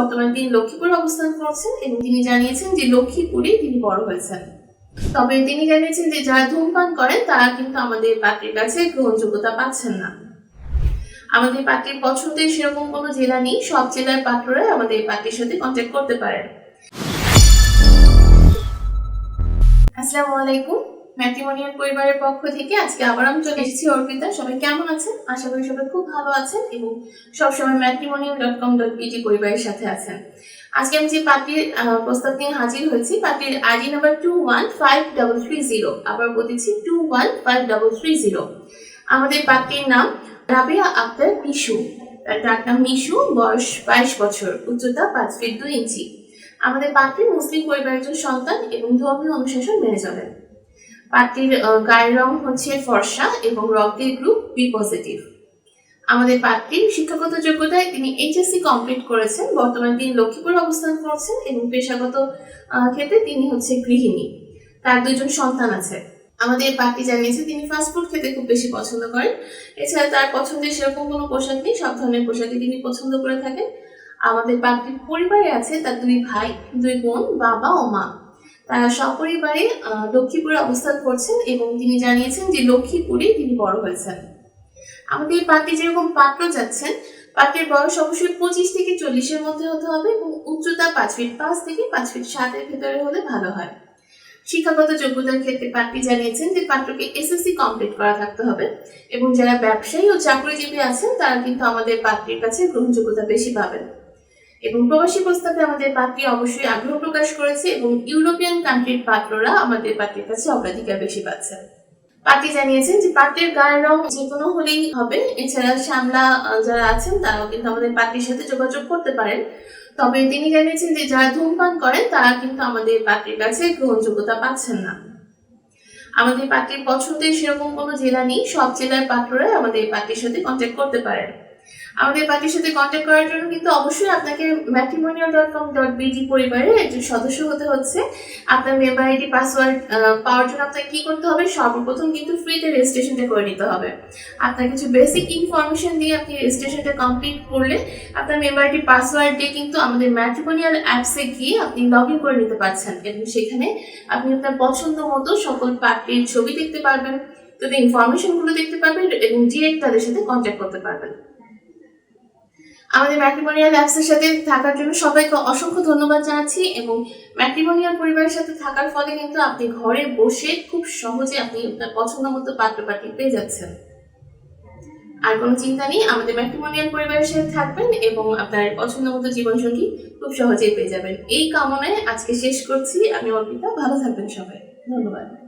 বর্তমানে তিনি লক্ষ্মীপুরে অবস্থান করছেন এবং তিনি জানিয়েছেন যে লক্ষ্মীপুরে তিনি বড় হয়েছেন। তবে তিনি জানিয়েছেন যে যারা ধূমপান করেন, তারা কিন্তু আমাদের পাত্রের কাছে গ্রহণযোগ্যতা পাচ্ছেন না। আমাদের পাত্রের পছন্দের সেরকম কোনো জেলা নেই, সব জেলার পাত্ররাই আমাদের পাত্রের সাথে কন্ট্যাক্ট করতে পারেন। আসসালামু আলাইকুম। ম্যাট্রিমোনিয়াল পরিবারের পক্ষ থেকে আজকে আবার আমি চলে এসেছি অর্পিতা। সবাই কেমন আছেন? আশা করি সবাই খুব ভালো আছেন এবং সবসময় ম্যাট্রিমোনিয়াল ডট কম ডট বিটি পরিবারের সাথে আছেন। আজকে আমি যে পার্টির প্রস্তাব নিয়ে হাজির হয়েছি, পার্টির ID number two one five double three zero আবার বলতেছি two one five double three zero আমাদের পার্টির নাম রাবিয়া আক্তার মিশু। তার ডাক নাম মিশু, বয়স বাইশ বছর, উচ্চতা পাঁচ ফিট দুই ইঞ্চি। আমাদের পাত্রী মুসলিম পরিবারের সন্তান এবং ধর্মীয় অনুশাসন মেনে চলেন। পাত্রীর গায়ের রং হচ্ছে ফর্সা এবং রক্তের গ্রুপ বি পজিটিভ আমাদের পাত্রীর শিক্ষাগত যোগ্যতায় তিনি এইচএসসি কমপ্লিট করেছেন, বর্তমানে তিনি লক্ষ্মীপুরে অবস্থান করছেন এবং পেশাগত ক্ষেত্রে তিনি হচ্ছে গৃহিণী। তার দুজন সন্তান আছে। আমাদের পার্টি জানিয়েছে তিনি ফাস্টফুড খেতে খুব বেশি পছন্দ করেন। এছাড়া তার পছন্দের সেরকম কোনো পোশাক নেই, সব ধরনের পোশাকই তিনি পছন্দ করে থাকেন। আমাদের পার্টির পরিবারে আছে তার দুই ভাই, দুই বোন, বাবা ও মা। সপরিবারে লক্ষ্মীপুরে অবস্থান করছেন এবং তিনি জানিয়েছেন যে লক্ষ্মীপুরে তিনি বড় হয়েছেন। আমাদের পার্টি যেরকম পাত্র যাচ্ছেন পাত্রের বয়স অবশ্যই পঁচিশ থেকে চল্লিশের মধ্যে হতে হবে এবং উচ্চতা পাঁচ ফিট পাঁচ থেকে পাঁচ ফিট সাতের ভেতরে হলে ভালো হয়। শিক্ষাগত যোগ্যতার ক্ষেত্রে পাত্রী জানিয়েছেন যে পাত্রকে এসএসসি কমপ্লিট করা থাকতে হবে এবং যারা ব্যবসায়ী ও চাকরিজীবী আছেন, তারা কিন্তু আমাদের পাত্রীর কাছে গ্রহণযোগ্যতা বেশি পাবেন। এবং প্রবাসী প্রস্তাবে আমাদের পাত্রী অবশ্যই আগ্রহ প্রকাশ করেছে এবং ইউরোপিয়ান কান্ট্রির পাত্ররা আমাদের পাত্রীর কাছে অগ্রাধিকার বেশি পাচ্ছেন পাত্রী জানিয়েছেন যে পাত্রের গায়ের রং যে কোনো হলেই হবে। এছাড়া শ্যামলা যারা আছেন, তারাও কিন্তু আমাদের পাত্রীর সাথে যোগাযোগ করতে পারেন। তবে তিনি জানিয়েছেন যে যারা ধূমপান করেন, তারা কিন্তু আমাদের পাত্রীর কাছে গ্রহণযোগ্যতা পাচ্ছেন না। আমাদের পাত্রীর পছন্দের সেরকম কোনো জেলা নেই। সব জেলার পাত্ররাই আমাদের পাত্রীর সাথে কন্ট্যাক্ট করতে পারেন। আমাদের পার্টির সাথে কন্ট্যাক্ট করার জন্য কিন্তু অবশ্যই আপনাকে matrimonial dot com dot BD পরিবারের একজন সদস্য হতে হচ্ছে। আপনার মেম্বার আইডি পাসওয়ার্ড পাওয়ার জন্য আপনাকে কি করতে হবে? সর্বপ্রথম কিন্তু ফ্রিতে রেজিস্ট্রেশনটা করে নিতে হবে। আপনার কিছু বেসিক ইনফরমেশন দিয়ে আপনি রেজিস্ট্রেশনটা কমপ্লিট করলে আপনার মেম্বার আইডি পাসওয়ার্ড দিয়ে কিন্তু আমাদের ম্যাট্রিমোনিয়াল অ্যাপসে গিয়ে আপনি লগ ইন করে নিতে পারছেন এবং সেখানে আপনি আপনার পছন্দ মতো সকল পার্টির ছবি দেখতে পারবেন। তাদের ইনফরমেশনগুলো দেখতে পারবেন এবং ডিরেক্ট তাদের সাথে কন্ট্যাক্ট করতে পারবেন। আমাদের ম্যাট্রিমোনিয়াল অ্যাপসের সাথে থাকার জন্য সবাইকে অসংখ্য ধন্যবাদ জানাচ্ছি এবং ম্যাট্রিমোনিয়াল পরিবারের সাথে থাকার ফলে কিন্তু আপনি ঘরে বসে খুব সহজে আপনি আপনার পছন্দ মতো পাত্র পাত্রী পেয়ে যাচ্ছেন। আর কোনো চিন্তা নেই, আমাদের ম্যাট্রিমোনিয়াল পরিবারের সাথে থাকবেন এবং আপনার পছন্দ মতো জীবনসঙ্গী খুব সহজেই পেয়ে যাবেন। এই কামনায় আজকে শেষ করছি। আমি অর্পিতা, ভালো থাকবেন সবাই। ধন্যবাদ।